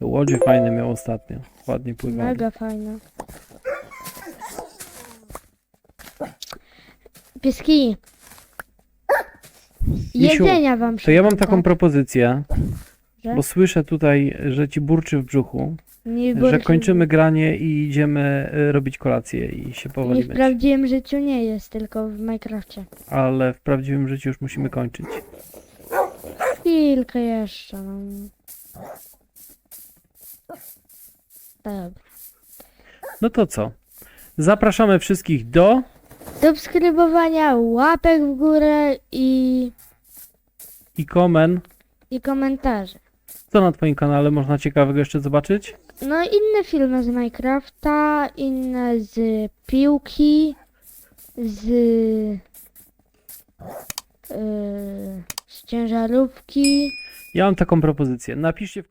Łodzie fajne miał ostatnio. Ładnie pływały. Mega fajne. Pieski. Misiu, Jedzenia wam To ja mam taką tak? propozycję, Że? bo słyszę tutaj, że ci burczy w brzuchu, Nie że kończymy granie i idziemy y, robić kolację i się Nie powoli w myć. prawdziwym życiu nie jest, tylko w Minecrafcie. Ale w prawdziwym życiu już musimy kończyć. Chwilkę jeszcze. No. Dobra. No to co? Zapraszamy wszystkich do Subskrybowania, łapek w górę i, i komen. i komentarzy. Co na twoim kanale można ciekawego jeszcze zobaczyć? No inne filmy z Minecrafta, inne z piłki, z, yy, z ciężarówki. Ja mam taką propozycję. Napiszcie w